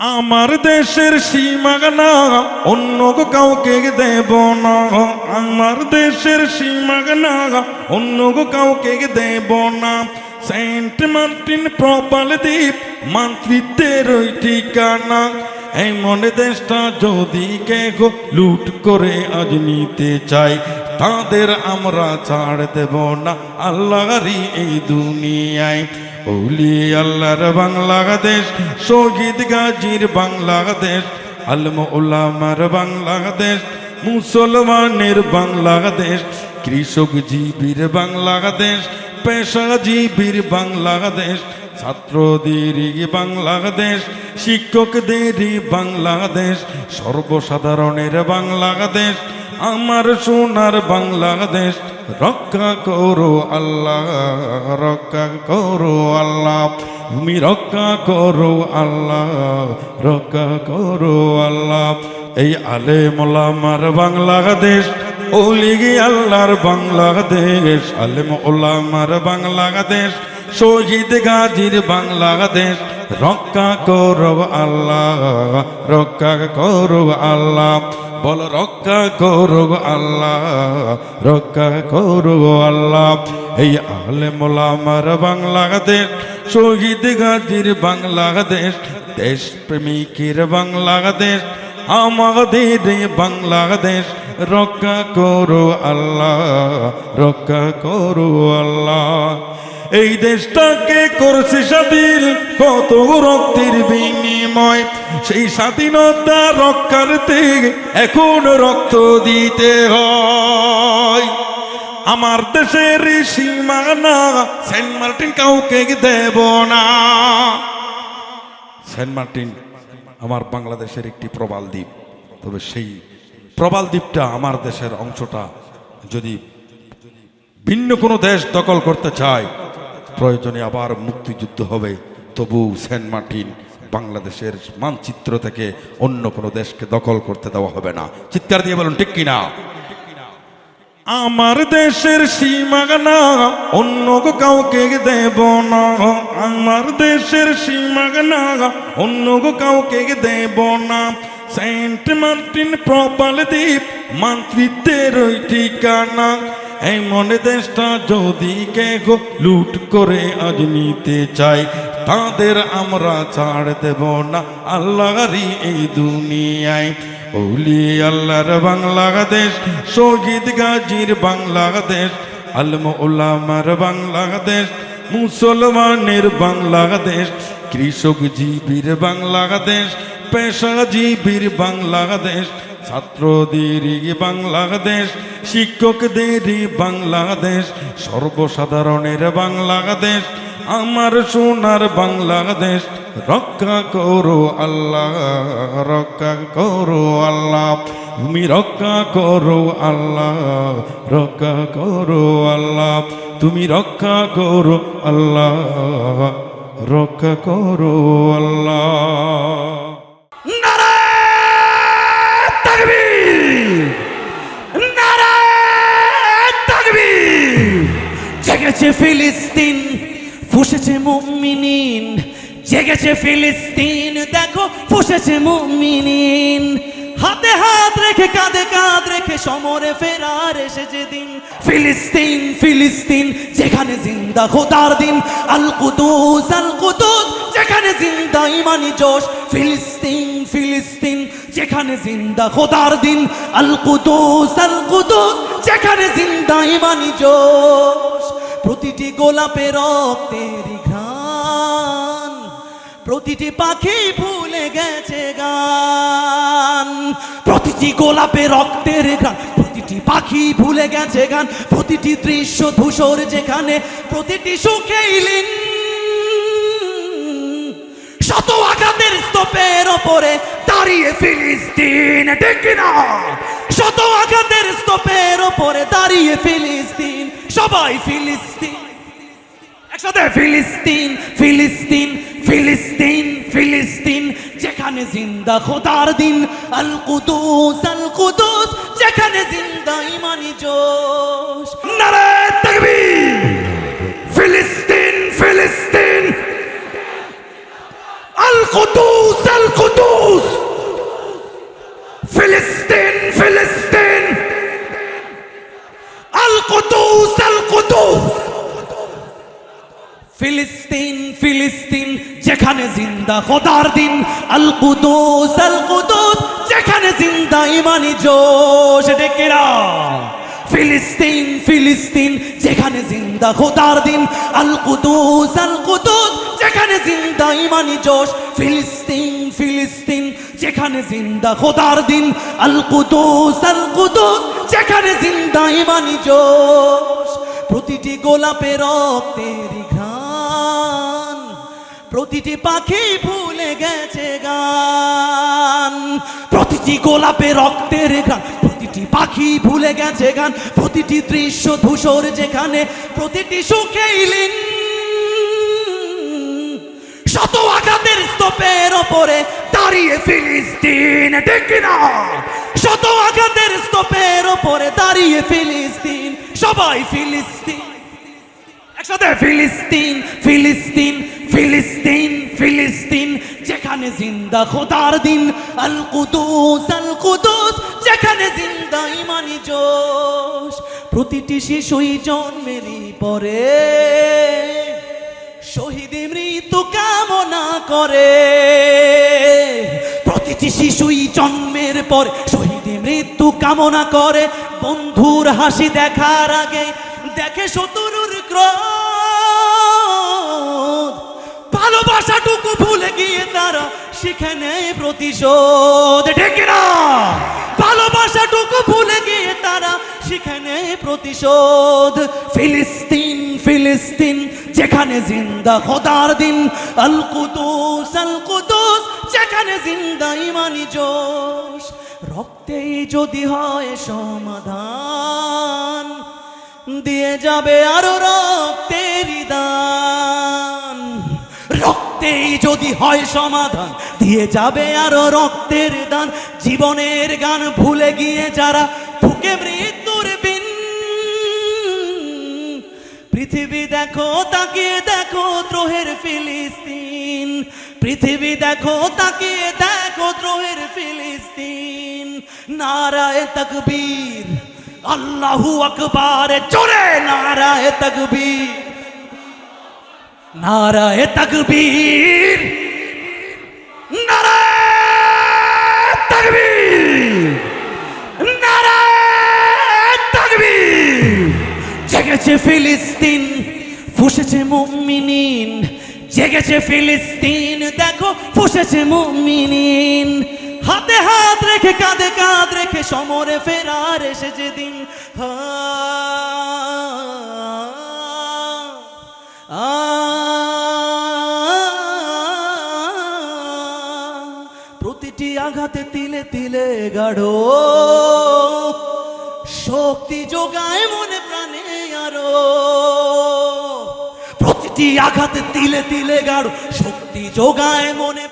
আমার দেশের সীমানা অন্য কাউকে দেব না। আমার দেশের সীমানা অন্য কাউকে দেব না। সেন্ট মার্টিন প্রবাল দ্বীপ মাতৃত্বের ঠিকানা। এমন দেশটা যদি কে গো লুট করে আজ নিতে চাই তাদের আমরা ছাড় দেব না। আল্লাহরই এই দুনিয়ায়। ওলি আল্লাহর বাংলাদেশ, শহীদ গাজীর বাংলাদেশ আলম ওলামার বাংলাদেশ, মুসলমানের বাংলাদেশ কৃষক জীবীর বাংলাদেশ, পেশাজীবীর বাংলাদেশ ছাত্রদেরই বাংলাদেশ শিক্ষকদেরই বাংলাদেশ, সর্বসাধারণের বাংলাদেশ, আমার সোনার বাংলাদেশ, রক্ষা করো আল্লাহ, রক্ষা করো আল্লাহ, তুমি রক্ষা করো আল্লাহ, রক্ষা করো আল্লাহ। এই আলে মোলামার বাংলাদেশ, ওলিগি আল্লাহর বাংলাদেশ, আলেম ওলামার বাংলাদেশ শহীদ গাজীর বাংলাদেশ, রক্ষা করো আল্লাহ, রক্ষা করো আল্লাহ। বল, রক্ষা করো আল্লাহ, রক্ষা করো আল্লাহ। এই আলে মোলামার বাংলাদেশ শহীদ গাজীর বাংলাদেশ দেশ প্রেমিকের বাংলাদেশ আমাদের বাংলাদেশ, রক্ষা করো আল্লাহ, রক্ষা করো আল্লাহ। এই দেশটাকে করছে স্বাধীন? কত রক্তের বিনিময়? সেই স্বাধীনতা রক্ষার্থে এখন রক্ত দিতে হয়। আমার দেশের সীমানা সেন্ট মার্টিন কাউকে দেব না। সেন্ট মার্টিন আমার বাংলাদেশের একটি প্রবাল দ্বীপ। তবে সেই প্রবাল দ্বীপটা আমার দেশের অংশটা যদি ভিন্ন কোনো দেশ দখল করতে চায় প্রয়োজনে আবার মুক্তিযুদ্ধ হবে। তবু সেন্ট মার্টিন বাংলাদেশের মানচিত্র থেকে অন্য কোনো দেশকে দখল করতে দেওয়া হবে না। চিৎকার দিয়ে বলুন, ঠিক কিনা? আমার দেশের সীমানা অন্য কাউকে দেব না। আমার দেশের সীমানা অন্য কাউকে দেব না। সেন্ট মার্টিন প্রবাল দ্বীপ ওই ঠিকানা। এমন দেশটা যদি কে গো লুট করে আজ নিতে চাই তাদের আমরা ছাড় দেব না আল্লাহরই এই দুনিয়ায়। ওলি আল্লাহর বাংলাদেশ, শহীদ গাজীর বাংলাদেশ আলম ওলামার বাংলাদেশ, মুসলমানের বাংলাদেশ কৃষক জীবীর বাংলাদেশ, পেশাজীবীর বাংলাদেশ ছাত্রদেরই বাংলাদেশ শিক্ষকদেরই বাংলাদেশ, সর্বসাধারণের বাংলাদেশ, আমার সোনার বাংলাদেশ, রক্ষা করো আল্লাহ, রক্ষা করো আল্লাহ, তুমি রক্ষা করো আল্লাহ, রক্ষা করো আল্লাহ, তুমি রক্ষা করো আল্লাহ, রক্ষা করো আল্লাহ নারায় তাকবীর নারায় তাকবীর জেগেছে ফিলিস্তিন, ফুসেছে মুমিনিন। জেগেছে ফিলিস্তিন, দেখো, ফুসেছে মুমিনিন। হাতে হাত রেখে, কাঁধে কাঁধ রেখে সমরে ফেরার এসেছে দিন। ফিলিস্তিন ফিলিস্তিন, যেখানে জিন্দা খোদার দিন। আল কুদুস আল কুদুস, যেখানে জিন্দা ইমানি জোশ। ফিলিস্তিন ফিলিস্তিন, যেখানে জিন্দা খোদার দিন। আল কুদুস আল কুদুস, যেখানে জিন্দা ইমানি জোশ। প্রতিটি গোলাপে রক্তের ঘ্রাণ, প্রতিটি পাখি ভুলে গেছে গান, প্রতিটি গোলাপে রক্তের গান প্রতিটি পাখি ভুলে গেছে গান, প্রতিটি দৃশ্য ধূসর যেখানে, প্রতিটি সুখেই লীন। শত আঘাতের স্তূপের ওপরে দাঁড়িয়ে ফিলিস্তিন, ঠিক না শত আঘাতের স্তূপের ওপরে দাঁড়িয়ে ফিলিস্তিন। সবাই ফিলিস্তিন। একসাথে ফিলিস্তিন ফিলিস্তিন ফিলিস্তিন ফিলিস্তিন। যেখানে জিন্দা খোদার দিন আল কুদুস আল কুদুস যেখানে জিন্দা ইমানি জোশ। নারায় তাকবীর। ফিলিস্তিন ফিলিস্তিন। আল কুদুস আল কুদুস ফিলিস্তিন ফিলিস্তিন। জিন্দা খোদার দিন। আল কুদুস আল কুদুস, যেখানে জিন্দা ইমানি জোশ। ডেকেরা ফিলিস্তিন ফিলিস্তিন, যেখানে জিন্দা খোদার দিন। আল কুদুস আল কুদুস, যেখানে জিন্দা ইমানি জোশ। ফিলিস্তিন ফিলিস্তিন, যেখানে জিন্দা খোদার দিন। আল কুদুস আল কুদুস, যেখানে জিন্দা ইমানি জোশ। প্রতিটি গোলাপের রক্তের প্রতিটি পাখি ভুলে গেছে গান। প্রতিটি গোলাপে রক্তের গান প্রতিটি পাখি ভুলে গেছে গান। প্রতিটি দৃশ্য ধূসর যেখানে, প্রতিটি সুখেই লীন। শত আঘাতের স্তূপের ওপরে দাঁড়িয়ে ফিলিস্তিন, ঠিক না শত আঘাতের স্তূপের ওপরে দাঁড়িয়ে ফিলিস্তিন, সবাই ফিলিস্তিন। একসাথে ফিলিস্তিন ফিলিস্তিন ফিলিস্তিন ফিলিস্তিন, যেখানে জিন্দা খোদার দিন। আল কুদুস আল কুদুস, যেখানে জিন্দা ইমানি জোশ। প্রতিটি শিশুই জন্মেরই পরে। শহীদ মৃত্যু কামনা করে। প্রতিটি শিশুই জন্মের পর শহীদ মৃত্যু কামনা করে। বন্ধুর হাসি দেখার আগে দেখে শত্রুর ক্রোধ। ভালোবাসাটুকু ভুলে গিয়ে তারা শিখে নেয় প্রতিশোধ। ডেকে না ভালোবাসাটুকু ভুলে গিয়ে তারা শিখে নেয় প্রতিশোধ। ফিলিস্তিন ফিলিস্তিন, যেখানে জিন্দা খোদার দিন। আল কুদুস যেখানে জিন্দা ইমানি জোশ। রক্তেই যদি হয় সমাধান। দিয়ে যাবে আরও রক্তের রক্তেই যদি হয় সমাধান, দিয়ে যাবে আরও রক্তের দান। জীবনের গান ভুলে গিয়ে যারা ফুকে মৃত্যুর বিন। পৃথিবী দেখো তাকিয়ে দেখো দ্রোহের ফিলিস্তিন। পৃথিবী দেখো তাকিয়ে দেখো দ্রোহের ফিলিস্তিন। নারায় তকবীর, আল্লাহু আকবার জোরে নারায় তকবীর। নারায় তকবীর। নারায় তকবীর। নারায় তকবীর। জেগেছে ফিলিস্তিন, ফুসেছে মুমিনিন। জেগেছে ফিলিস্তিন, দেখো ফুসেছে মুমিনিন। হাতে হাত রেখে, কাঁধে কাঁধ রেখে সমরে ফেরার এসেছে দিন। হা প্রতিটি আঘাতে তিলে তিলে গাঢ়। শক্তি যোগায় মনে প্রাণে আরও। প্রতিটি আঘাতে তিলে তিলে গাঢ়। শক্তি যোগায় মনে